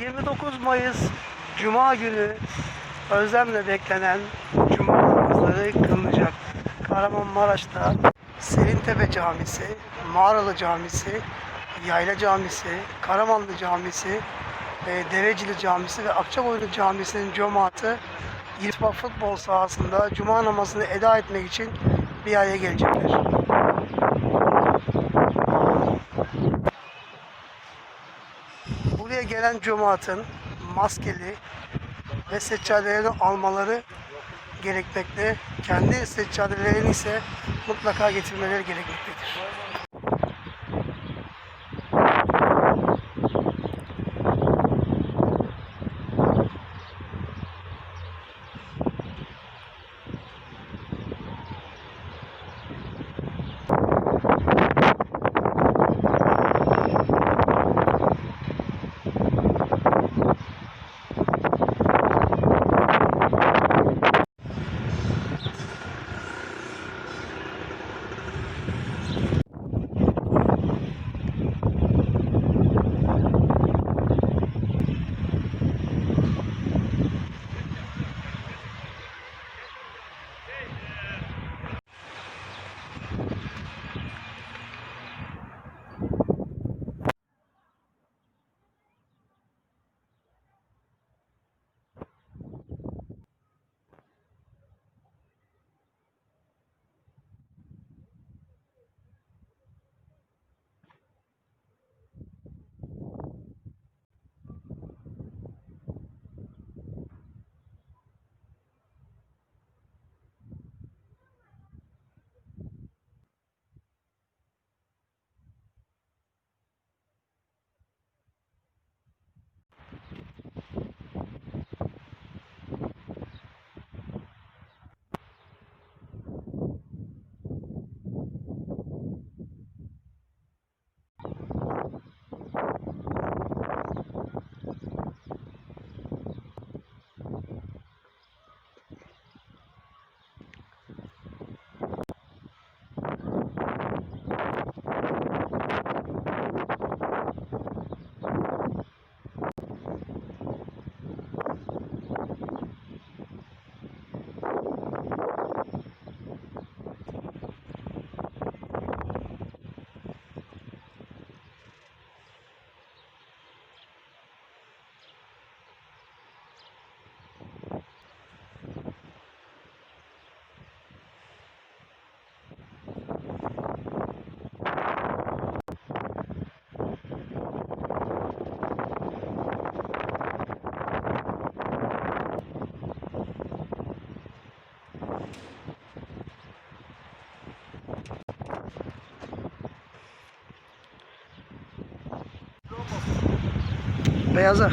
29 Mayıs Cuma günü özlemle beklenen Cuma namazları kılınacak. Kahramanmaraş'ta Selintepe Camisi, Mağaralı Camisi, Yayla Camisi, Karamanlı Camisi, Devecili Camisi ve Akçakoyunlu Camisi'nin cemaati İrtifa futbol sahasında Cuma namazını eda etmek için bir araya gelecekler. Buraya gelen cemaatin maskeli ve seccadelerini almaları gerekmekte. Kendi seccadelerini ise mutlaka getirmeleri gerekmektedir. Beyaza.